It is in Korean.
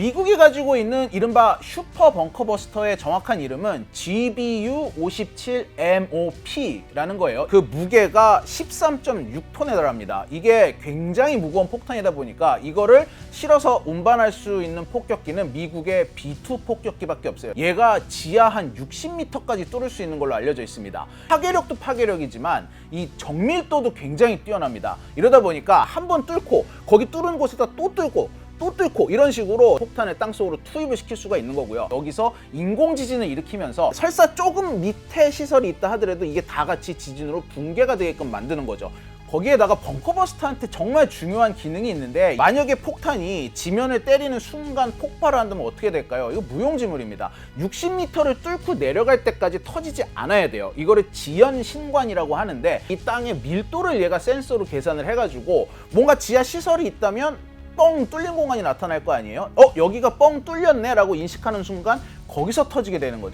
미국이 가지고 있는 이른바 슈퍼 벙커버스터의 정확한 이름은 GBU-57MOP라는 거예요. 그 무게가 13.6톤에 달합니다. 이게 굉장히 무거운 폭탄이다 보니까 이거를 실어서 운반할 수 있는 폭격기는 미국의 B2 폭격기밖에 없어요. 얘가 지하 한 60m까지 뚫을 수 있는 걸로 알려져 있습니다. 파괴력도 파괴력이지만 이 정밀도도 굉장히 뛰어납니다. 이러다 보니까 한 번 뚫고 거기 뚫은 곳에다 또 뚫고 또 뚫고 이런 식으로 폭탄을 땅속으로 투입을 시킬 수가 있는 거고요. 여기서 인공 지진을 일으키면서 설사 조금 밑에 시설이 있다 하더라도 이게 다 같이 지진으로 붕괴가 되게끔 만드는 거죠. 거기에다가 벙커버스터한테 정말 중요한 기능이 있는데 만약에 폭탄이 지면을 때리는 순간 폭발을 한다면 어떻게 될까요? 이거 무용지물입니다. 60m를 뚫고 내려갈 때까지 터지지 않아야 돼요. 이거를 지연 신관이라고 하는데 이 땅의 밀도를 얘가 센서로 계산을 해가지고 뭔가 지하 시설이 있다면 뻥 뚫린 공간이 나타날 거 아니에요? 어 여기가 뻥 뚫렸네 라고 인식하는 순간 거기서 터지게 되는 거죠.